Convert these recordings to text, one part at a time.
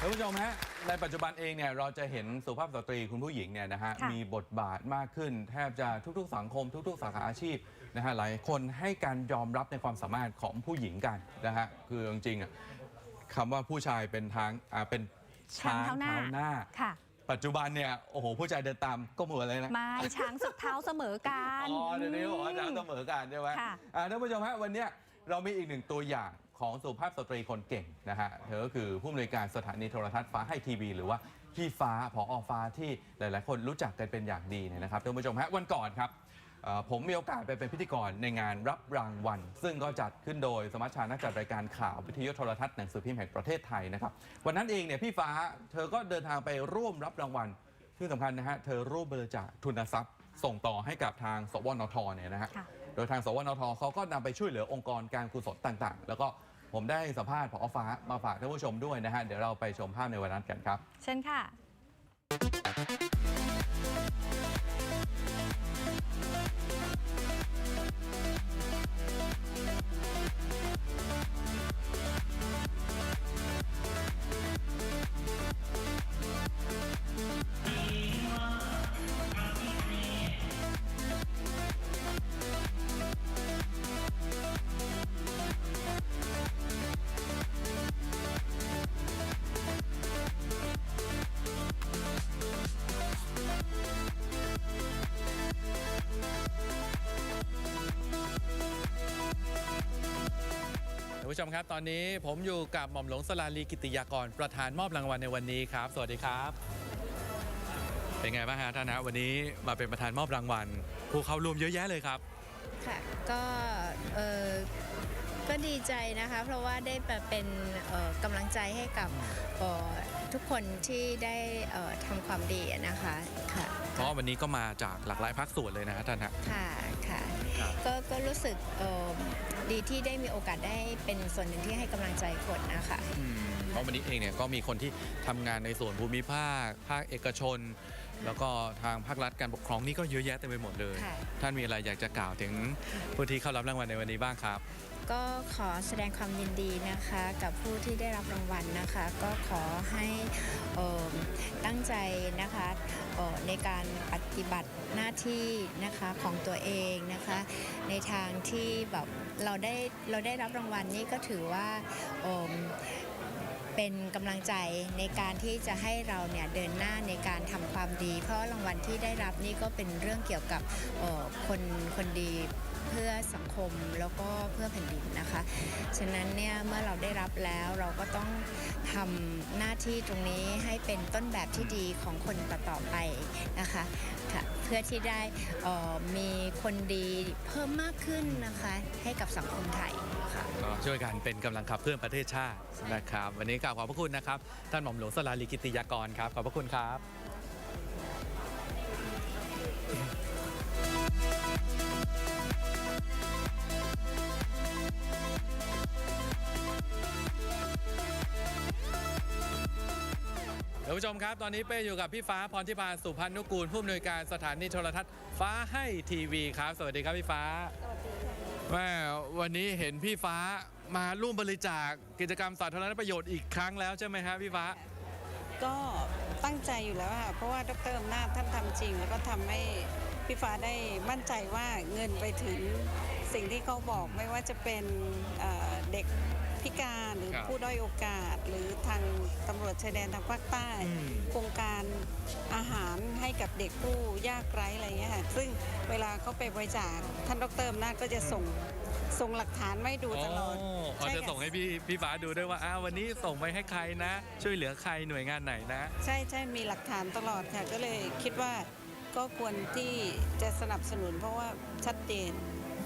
ท่านผู้ชมฮะในปัจจุบันเองเนี่ยเราจะเห็นสุภาพสตรีคุณผู้หญิงเนี่ยนะฮะค่ะ มีบทบาทมากขึ้น แทบจะทุกๆ สังคม ทุก ๆ สาขาอาชีพนะฮะหลายคนให้การยอมรับในความสามารถของผู้หญิงกันนะฮะคือจริงๆอะคำว่าผู้ชายเป็นทางอ่าเป็นช้างช้างเท้าเท้าหหน้าน้า ค่ะ ปัจจุบันเนี่ยโอ้โหผู้ชายเดินตามก็เหมือนเลยนะ ไม้ช้างสุดเท้าเสมอกัน อ๋อเดี๋ยวนี้บอกว่าจะเสมอกันใช่ไหมค่ะ อ่าท่านผู้ชมฮะวันเนี้ยเรามีอีกหนึ่งตัวอย่าง ของสุภาพสตรีคนเก่งนะฮะ เธอก็คือผู้อำนวยการสถานีโทรทัศน์ฟ้าให้ทีวี หรือว่าพี่ฟ้าผออฟ้าที่หลาย ๆ คนรู้จักกันเป็นอย่างดีเนี่ยนะครับท่านผู้ชมฮะวันก่อนครับเอ่อผมมีโอกาสไปเป็นพิธีกรในงานรับรางวัล ซึ่งก็จัดขึ้นโดยสมัชชานักจัดรายการข่าววิทยุโทรทัศน์หนังสือพิมพ์แห่งประเทศไทยนะครับวันนั้นเองเนี่ยพี่ฟ้าเธอก็เดินทางไปร่วมรับรางวัล ที่สำคัญนะฮะ เธอร่วมบริจาคทุนทรัพย์ ส่งต่อให้กับทางสวนทเนี่ยนะฮะ ค่ะ โดยทางสวนทเขาก็นำไปช่วยเหลือองค์กรการกุศลต่างๆ แล้วก็ ผมได้สัมภาษณ์ผอฟ้ามาฝากท่านผู้ชมด้วยนะฮะ เดี๋ยวเราไปชมภาพในวันนั้นกันครับ เช่นค่ะ ผู้ชมครับ ตอนนี้ผมอยู่กับหม่อมหลวงสลาลีกิติยากรประธานมอบรางวัลในวันนี้ครับ สวัสดีครับ เป็นไงบ้างฮะท่านนะวันนี้มาเป็นประธานมอบรางวัล ผู้เข้าร่วมเยอะแยะเลยครับ ค่ะ ก็เออก็ดีใจนะคะ เพราะว่าได้มาเป็นเอ่อกำลังใจให้กับเอ่อทุกคนที่ได้เอ่อทำความดีอะนะคะค่ะ เพราะวันนี้ก็มาจากหลากหลายภาคส่วนเลยนะฮะท่านฮะ ค่ะ ค่ะครับก็ก็รู้สึกเอ่อ ดีที่ได้มีโอกาสได้เป็นส่วนหนึ่งที่ให้กำลังใจคนนะคะ อืมเพราะวันนี้เองเนี่ยก็มีคนที่ทำงานในส่วนภูมิภาค ภาคเอกชน แล้วก็ทางภาครัฐการปกครองนี่ก็เยอะแยะเต็มไปหมดเลย ค่ะ ท่านมีอะไรอยากจะกล่าวถึงผู้ที่เข้ารับรางวัลในวันนี้บ้างครับ ก็ขอแสดงความยินดีนะคะกับผู้ที่ได้รับรางวัลนะคะ ก็ขอให้เอ่อตั้งใจนะคะเอ่อในการปฏิบัติหน้าที่นะคะของตัวเองนะคะ ในทางที่แบบเราได้เราได้รับรางวัลนี่ก็ถือว่าเอิ่ม เป็นกำลังใจในการที่จะให้เราเนี่ยเดินหน้าในการทำความดี เพราะรางวัลที่ได้รับนี่ก็เป็นเรื่องเกี่ยวกับคนคนดีเพื่อสังคมแล้วก็เพื่อแผ่นดินนะคะ ฉะนั้นเนี่ยเมื่อเราได้รับแล้วเราก็ต้องทำหน้าที่ตรงนี้ให้เป็นต้นแบบที่ดีของคนต่อๆไปนะคะค่ะเพื่อที่ได้ออมีคนดีเพิ่มมากขึ้นนะคะให้กับสังคมไทย ค่ะ ก็ช่วยกันเป็นกำลังขับเคลื่อนประเทศชาตินะครับ วันนี้กล่าวขอบพระคุณนะครับ ท่านหม่อมหลวงสลาลีกิติยากรครับ ขอบพระคุณครับ ท่านผู้ชมครับ ตอนนี้เป้อยู่กับพี่ฟ้าพรทิพาสุพันนุกูลผู้อำนวยการสถานีโทรทัศน์ฟ้าให้ทีวีครับ สวัสดีครับพี่ฟ้า แม่วันนี้เห็นพี่ฟ้ามาร่วมบริจาคกิจกรรมสาธารณประโยชน์อีกครั้งแล้วใช่ไหมครับพี่ฟ้า ก็ตั้งใจอยู่แล้วค่ะเพราะว่าดรอำนาจท่านทำจริง แล้วก็ทำให้พี่ฟ้าได้มั่นใจว่าเงินไปถึง สิ่งที่เขาบอกไม่ว่าจะเป็นเอ่อเด็กพิการหรือครับผู้ด้อยโอกาส หรือทางตำรวจชายแดนทางภาคใต้อืมโครงการอาหารให้กับเด็กผู้ยากไร้อะไรเงี้ยค่ะซึ่งเวลาเขาไปบริจาคท่านดรอำนาจก็จะส่งส่งหลักฐานไม่ดูตลอดอ๋อใช่จะค่ะส่งให้พี่พี่ฟ้าดูด้วยว่าอ้าววันนี้ส่งไปให้ใครนะ ช่วยเหลือใครหน่วยงานไหนนะ ใช่ใช่มีหลักฐานตลอดค่ะก็เลยคิดว่าก็ควรที่จะสนับสนุนเพราะว่าชัดเจน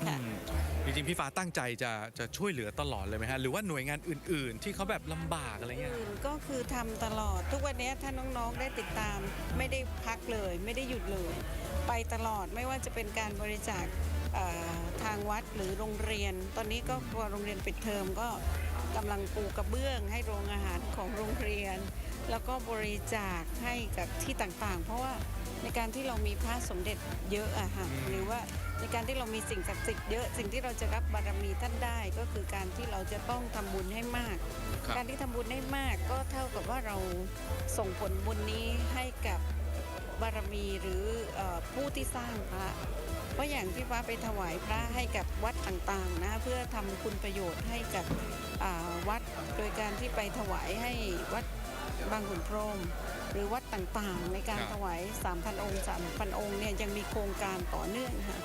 ค่ะอืมจริงๆพี่ฟ้าตั้งใจจะจะช่วยเหลือตลอดเลยไหมฮะหรือว่าหน่วยงานอื่น ๆ ที่เขาแบบลำบากอะไรเงี้ย อื่นก็คือทำตลอดทุกวันนี้ถ้าน้องๆได้ติดตาม ไม่ได้พักเลย ไม่ได้หยุดเลย ไปตลอดไม่ว่าจะเป็นการบริจาคเอ่อทางวัดหรือโรงเรียน ตอนนี้ก็กลัวโรงเรียนปิดเทอมก็กำลังปูกระเบื้องให้โรงอาหารของโรงเรียน แล้วก็บริจาคให้กับที่ต่างๆ เพราะว่าในการที่เรามีพระสมเด็จเยอะอะค่ะหรือว่าในการที่เรามีสิ่งศักดิ์สิทธิ์เยอะสิ่งที่เราจะรับบารมีท่านได้ก็คือการที่เราจะต้องทำบุญให้มากครับการที่ทำบุญให้มากก็เท่ากับว่าเราส่งผลบุญนี้ให้กับบารมีหรือเออผู้ที่สร้างพระเพราะอย่างที่ฟ้าไปถวายพระให้กับวัดต่างๆนะเพื่อทำคุณประโยชน์ให้กับอ่าวัด โดยการที่ไปถวายให้วัด บางขุนพรหมหรือวัดต่างๆ ในการครับถวาย 3,000 องค์ 3,000 องค์เนี่ยยังมีโครงการต่อเนื่องค่ะ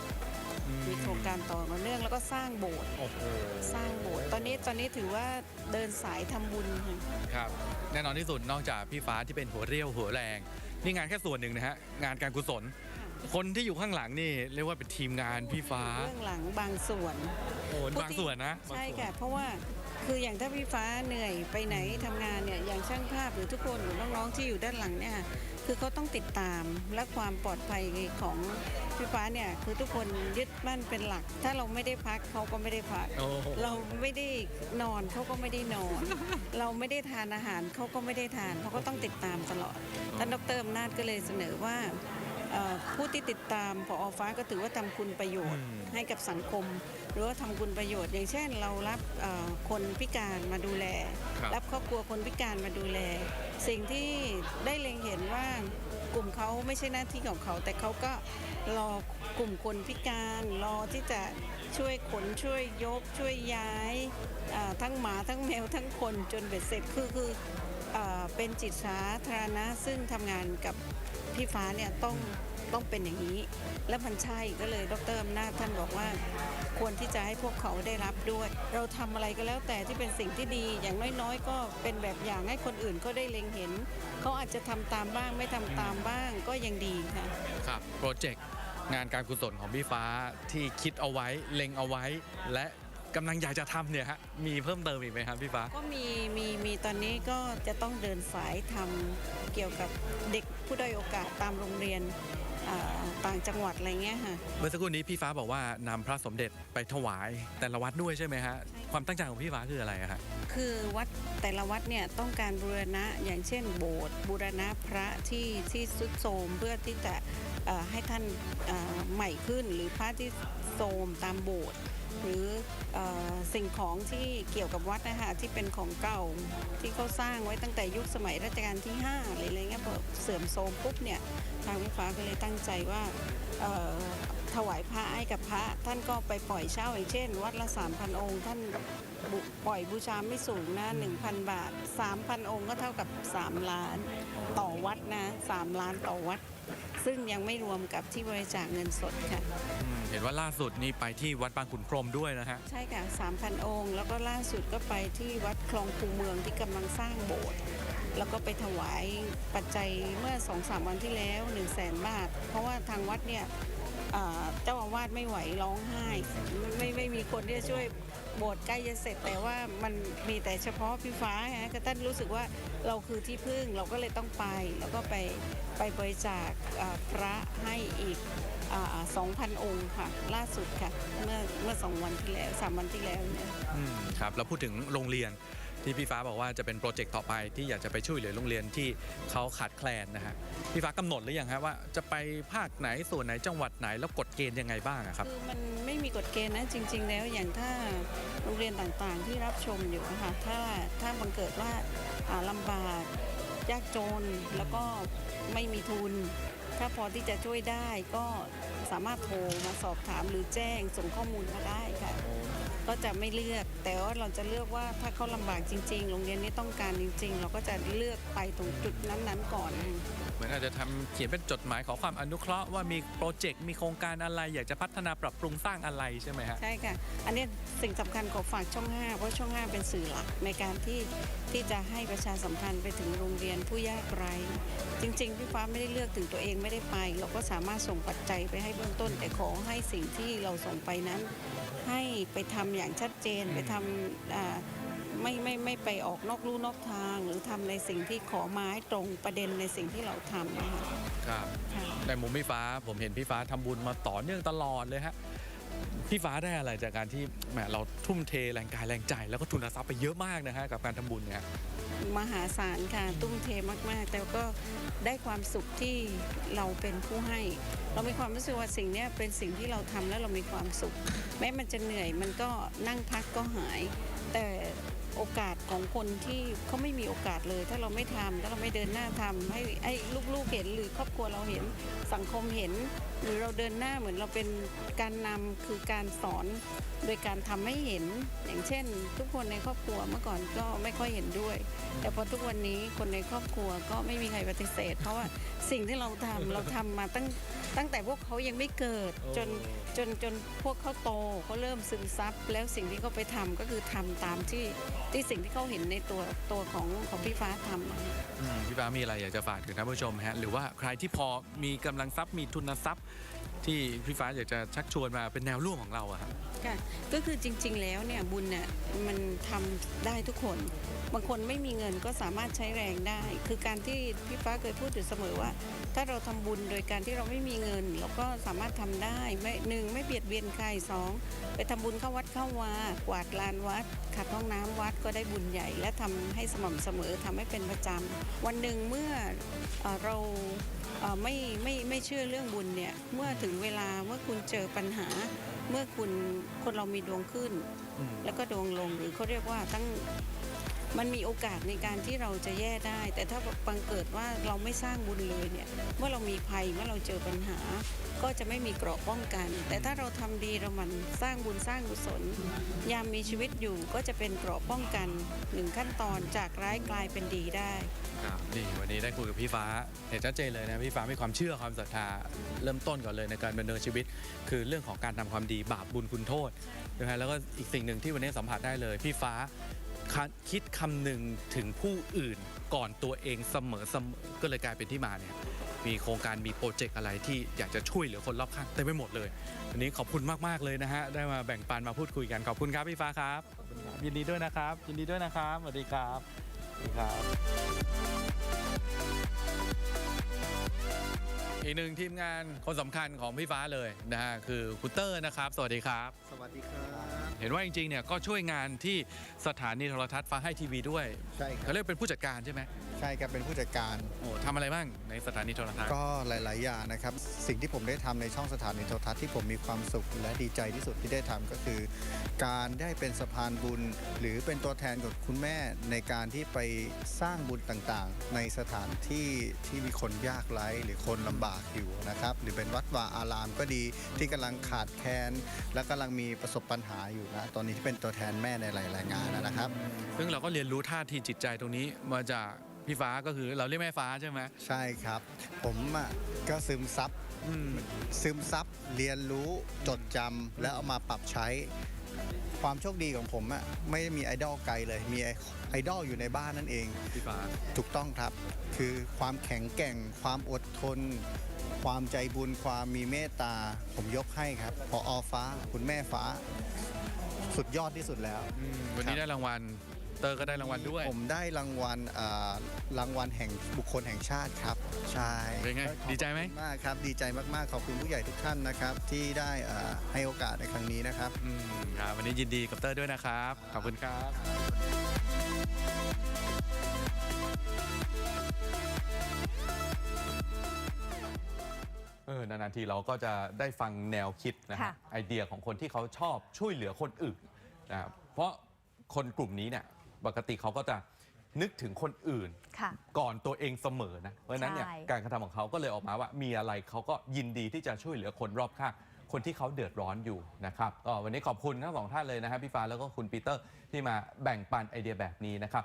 มีโครงการต่อเนื่องแล้วก็สร้างโบสถ์โอ้โหสร้างโบสถ์ตอนนี้ตอนนี้ถือว่าเดินสายทำบุญค่ะครับแน่นอนที่สุดนอกจากพี่ฟ้าที่เป็นหัวเรี่ยวหัวแรง นี่งานแค่ส่วนหนึ่งนะฮะงานการกุศล คนที่อยู่ข้างหลังนี่เรียกว่าเป็นทีมงานพี่ฟ้าเบื้องหลังบางส่วนโอ้บางส่วนนะบางใช่ส่วนค่ะเพราะว่า คืออย่างถ้าพี่ฟ้าเหนื่อยไปไหนทำงานเนี่ยอย่างช่างภาพหรือทุกคนหรือน้องๆที่อยู่ด้านหลังเนี่ยคือเขาต้องติดตามและความปลอดภัยของพี่ฟ้าเนี่ยคือทุกคนยึดมั่นเป็นหลัก ถ้าเราไม่ได้พักเขาก็ไม่ได้พักโอ้โหเราไม่ได้นอนเขาก็ไม่ได้นอน เราไม่ได้ทานอาหารเขาก็ไม่ได้ทานเขาก็ต้องติดตามตลอดท่านดรอำนาจก็เลยเสนอว่า เอ่อผู้ที่ติดตามพอฟ้าก็ถือว่าทำคุณประโยชน์ อืม ให้กับสังคม หรือว่าทำคุณประโยชน์ อย่างเช่น เรารับเอ่อคนพิการมาดูแล ครับรับครอบครัวคนพิการมาดูแล สิ่งที่ได้เล็งเห็นว่ากลุ่มเขาไม่ใช่หน้าที่ของเขา แต่เขาก็รอกลุ่มคนพิการรอที่จะช่วยขนช่วยยกช่วยย้ายอ่าทั้งหมาทั้งแมวทั้งคนจนเบ็ดเสร็จคือคืออ่า เป็นจิตสาธารณะซึ่งทำงานกับพี่ฟ้าเนี่ยต้องต้องเป็นอย่างนี้ และมันใช่ก็เลยดรอำนาจท่านบอกว่า ควรที่จะให้พวกเขาได้รับด้วย เราทำอะไรก็แล้วแต่ที่เป็นสิ่งที่ดีอย่างน้อยๆ ก็เป็นแบบอย่างให้คนอื่นก็ได้เล็งเห็น เขาอาจจะทำตามบ้างไม่ทำตามบ้างก็ยังดีค่ะ ครับโปรเจกต์งานการกุศลของพี่ฟ้าที่คิดเอาไว้เล็งเอาไว้และ กำลังอยากจะทำเนี่ยฮะมีเพิ่มเติมอีกไหมครับพี่ฟ้า ก็มีมีมีตอนนี้ก็จะต้องเดินสายทำเกี่ยวกับเด็กผู้ด้อยโอกาสตามโรงเรียนอ่าต่างจังหวัดอะไรเงี้ยค่ะ เมื่อสักครู่นี้พี่ฟ้าบอกว่านำพระสมเด็จไปถวายแต่ละวัดด้วยใช่ไหมฮะใช่ความตั้งใจของพี่ฟ้าคืออะไรอะฮะคือวัดแต่ละวัดเนี่ยต้องการบูรณะอย่างเช่น โบสถ์บูรณะพระที่ที่สุดโทรมเพื่อที่จะเอ่อให้ท่านเอ่อใหม่ขึ้น หรือพระที่โทรมตามโบสถ์ หรืออสิ่งของที่เกี่ยวกับวัดนะคะที่เป็นของเก่าที่เขาสร้างไว้ตั้งแต่ยุคสมัยรัชกาลที่5อะไรอะไรเงี้ยพอเสื่อมโทรมปุ๊บเนี่ยทางไฟฟ้าก็เลยตั้งใจว่าถวายพระให้กับพระท่านก็ไปปล่อยเช่าอย่างเช่น วัดละ3,000 องค์ ท่านปล่อยบูชาไม่สูงนะ1,000 บาท 3,000 องค์ก็เท่ากับ 3 ล้านต่อวัดนะ 3 ล้านต่อวัด ซึ่งยังไม่รวมกับที่บริจาคเงินสดค่ะ อืมเห็นว่าล่าสุดนี่ไปที่วัดบางขุนพรหมด้วยนะฮะ ใช่ค่ะ 3,000 องค์ แล้วก็ล่าสุดก็ไปที่วัดคลองคูเมืองที่กำลังสร้างโบสถ์ แล้วก็ไปถวายปัจจัยเมื่อ2-3วันที่แล้ว 1 0 0 0 0แสนบาท เพราะว่าทางวัดเนี่ยอ่าเจ้าอาวาสไม่ไหวร้องไห้ ไม่ไม่ไม่มีคนที่จะช่วย โบสถ์ใกล้จะเสร็จ แต่ว่ามันมีแต่เฉพาะพี่ฟ้าฮะก็ท่านรู้สึกว่าเราคือที่พึ่งเราก็เลยต้องไป แล้วก็ไปไปบริจาคพระให้อีกสองพันองค์ค่ะ ล่าสุดค่ะ เมื่อเมื่อสองวันที่แล้วสามวันที่แล้วเนี่ยครับแล้วพูดถึงโรงเรียน ที่พี่ฟ้าบอกว่าจะเป็นโปรเจกต์ต่อไปที่อยากจะไปช่วยเหลือโรงเรียนที่เขาขาดแคลนนะฮะพี่ฟ้ากำหนดหรือยังฮะว่าจะไปภาคไหนส่วนไหนจังหวัดไหนแล้วกฎเกณฑ์ยังไงบ้างอะครับคือมันไม่มีกฎเกณฑ์นะจริง ๆ แล้วอย่างถ้าโรงเรียนต่างๆ ที่รับชมอยู่นะคะถ้าถ้าบังเกิดว่าอ่าลำบากยากจนแล้วก็ไม่มีทุน ถ้าพอที่จะช่วยได้ก็สามารถโทรมาสอบถามหรือแจ้งส่งข้อมูลมาได้ค่ะ ก็จะไม่เลือก แต่ว่าเราจะเลือกว่าถ้าเขาลำบากจริง ๆ โรงเรียนนี้ต้องการจริง ๆ เราก็จะเลือกไปตรงจุดนั้นๆก่อนเหมือนอาจจะทำเขียนเป็นจดหมายขอความอนุเคราะห์ว่ามีโปรเจกต์มีโครงการอะไร อยากจะพัฒนาปรับปรุงสร้างอะไรใช่ไหมฮะใช่ค่ะ อันนี้สิ่งสำคัญของฝากช่อง 5 เพราะช่อง 5 เป็นสื่อหลักในการที่ที่จะให้ประชาสัมพันธ์ไปถึงโรงเรียนผู้ยากไร้จริงๆพี่ฟ้าไม่ได้เลือกถึงตัวเองไม่ได้ไป เราก็สามารถส่งปัจจัยไปให้เบื้องต้น แต่ขอให้สิ่งที่เราส่งไปนั้น ให้ไปทำอย่างชัดเจนไปทำอ่าไม่ไม่ไม่ไปออกนอกลู่นอกทาง หรือทำในสิ่งที่ขอมาให้ตรงประเด็นในสิ่งที่เราทำนะคะครับค่ะในมุมพี่ฟ้าผมเห็นพี่ฟ้าทำบุญมาต่อเนื่องตลอดเลยฮะ พี่ฟ้าได้อะไรจากการที่แหมเราทุ่มเทแรงกายแรงใจ แล้วก็ทุนทรัพย์ไปเยอะมากนะฮะกับการทำบุญเนี่ย มหาศาลค่ะตุ้มเทมากๆ แต่ก็ได้ความสุขที่เราเป็นผู้ให้ เรามีความรู้สึกว่าสิ่งเนี้ยเป็นสิ่งที่เราทำแล้วเรามีความสุข แม้มันจะเหนื่อยมันก็นั่งพักก็หาย แต่ โอกาสของคนที่เขาไม่มีโอกาสเลย ถ้าเราไม่ทำถ้าเราไม่เดินหน้าทำให้ให้ลูกๆเห็นหรือครอบครัวเราเห็นสังคมเห็น หรือเราเดินหน้าเหมือนเราเป็นการนำคือการสอนโดยการทำให้เห็น อย่างเช่น ทุกคนในครอบครัวเมื่อก่อนก็ไม่ค่อยเห็นด้วย แต่พอทุกวันนี้คนในครอบครัวก็ไม่มีใครปฏิเสธ เพราะว่าสิ่งที่เราทำเราทำมาตั้ง ตั้งแต่พวกเขายังไม่เกิดจนจนจนพวกเขาโตเขาเริ่มซึมซับแล้วสิ่งที่เขาไปทำก็คือทำตามที่ที่สิ่งที่เขาเห็นในตัวตัวของของพี่ฟ้าทำอืมพี่ฟ้ามีอะไรอยากจะฝากถึงท่านผู้ชมฮะหรือว่าใครที่พอมีกำลังทรัพย์มีทุนทรัพย์ ที่พี่ฟ้าอยากจะชักชวนมาเป็นแนวร่วมของเราอะฮะค่ะก็คือจริง ๆ แล้วเนี่ยบุญเนี่ยมันทำได้ทุกคน บางคนไม่มีเงินก็สามารถใช้แรงได้ คือการที่พี่ฟ้าเคยพูดอยู่เสมอว่า ถ้าเราทำบุญโดยการที่เราไม่มีเงิน เราก็สามารถทำได้ไม่หนึ่งไม่เบียดเบียนใครสองไปทำบุญเข้าวัดเข้าวากวาดลานวัดขัดห้องน้ำวัดก็ได้บุญใหญ่ และทำให้สม่ำเสมอทำให้เป็นประจำวันหนึ่งเมื่อเอ่อเราไม่ไม่ไม่เชื่อเรื่องบุญเนี่ยเมื่อถึงเวลาเมื่อคุณเจอปัญหา เมื่อคุณคนเรามีดวงขึ้นอืมแล้วก็ดวงลงหรือเขาเรียกว่าตั้ง มันมีโอกาสในการที่เราจะแย่ได้ แต่ถ้าบังเกิดว่าเราไม่สร้างบุญเลยเนี่ยเมื่อเรามีภัยเมื่อเราเจอปัญหา ก็จะไม่มีเกราะป้องกัน แต่ถ้าเราทำดีเรามันสร้างบุญสร้างกุศลยามมีชีวิตอยู่ก็จะเป็นเกราะป้องกันหนึ่งขั้นตอนจากร้ายกลายเป็นดีได้ครับนี่วันนี้ได้คุยกับพี่ฟ้าเห็นชัดเจนเลยนะพี่ฟ้ามีความเชื่อความศรัทธาเริ่มต้นก่อนเลยในการดำเนินชีวิต คือเรื่องของการทำความดีบาปบุญคุณโทษนะฮะแล้วก็อีกสิ่งหนึ่งที่วันนี้สัมผัสได้เลย พี่ฟ้า คคิดคำหนึ่งถึงผู้อื่นก่อนตัวเองเสมอเสมอก็เลยกลายเป็นที่มาเนี่ยมีโครงการมีโปรเจกต์อะไรที่อยากจะช่วยเหลือคนรอบข้างเต็มไปหมดเลยวันนี้ขอบคุณมากๆเลยนะฮะได้มาแบ่งปันมาพูดคุยกันขอบคุณครับพี่ฟ้าครับขอบคุณครับยินดีด้วยนะครับ ยินดีด้วยนะครับสวัสดีครับสวัสดีครับ อีกหนึ่งทีมงานคนสำคัญของพี่ฟ้าเลยนะฮะคือคุณเตอร์นะครับ สวัสดีครับ สวัสดีครับ เห็นว่าจริงๆเนี่ยก็ช่วยงานที่สถานีโทรทัศน์ฟ้าให้ทีวีด้วยใช่ครัเขาบเรียกเป็นผู้จัดการใช่ไหมใช่ครับเป็นผู้จัดการ โอ้ทำอะไรบ้างในสถานีโทรทัศน์ ก็หลาย ๆ อย่างนะครับ สิ่งที่ผมได้ทำในช่องสถานีโทรทัศน์ที่ผมมีความสุขและดีใจที่สุดที่ได้ทำก็คือ การได้เป็นสะพานบุญ หรือเป็นตัวแทนกับคุณแม่ในการที่ไปสร้างบุญต่าง ๆ ในสถานที่ที่มีคนยากไร้หรือคนลำบากอยู่นะครับ หรือเป็นวัดวาอารามก็ดีที่กำลังขาดแคลนและกำลังมีประสบปัญหาอยู่นะตอนนี้ที่เป็นตัวแทนแม่ในหลาย ๆ งานนะครับ ซึ่งเราก็เรียนรู้ท่าทีจิตใจตรงนี้มาจาก พี่ฟ้าก็คือเราเรียกแม่ฟ้าใช่ไหมใช่ครับ ผมอะก็ซึมซับอืม ซึมซับเรียนรู้จดจำแล้วเอามาปรับใช้ ความโชคดีของผมอะไม่ได้มีไอดอลไกลเลย มีไอดอลอยู่ในบ้านนั่นเอง พี่ฟ้า ถูกต้องครับ คือความแข็งแกร่ง ความอดทน ความใจบุญ ความมีเมตตา ผมยกให้ครับพออฟ้า คุณแม่ฟ้า สุดยอดที่สุดแล้วอืมวันนี้ครับได้รางวัล เตอร์ก็ได้รางวัลด้วย ผมได้รางวัลอ่ารางวัลแห่งบุคคลแห่งชาติครับ ใช่เป็นไงดีใจไหม ขอบคุณมากครับ ดีใจมากๆ ขอบคุณผู้ใหญ่ทุกท่านนะครับ ที่ได้อ่าให้โอกาสในครั้งนี้นะครับ อืมครับวันนี้ยินดีกับเตอร์ด้วยนะครับ ขอบคุณครับ เออนานๆทีเราก็จะได้ฟังแนวคิดนะฮะค่ะ ไอเดียของคนที่เขาชอบช่วยเหลือคนอื่นนะครับเพราะคนกลุ่มนี้เนี่ย ปกติเขาก็จะนึกถึงคนอื่น ค่ะ ก่อนตัวเองเสมอนะ เพราะฉะนั้นเนี่ยใช่ การกระทำของเขาก็เลยออกมาว่ามีอะไรเขาก็ยินดีที่จะช่วยเหลือคนรอบข้างคนที่เขาเดือดร้อนอยู่นะครับก็วันนี้ขอบคุณทั้งสองท่านเลยนะครับพี่ฟ้าแล้วก็คุณปีเตอร์ที่มาแบ่งปันไอเดียแบบนี้นะครับ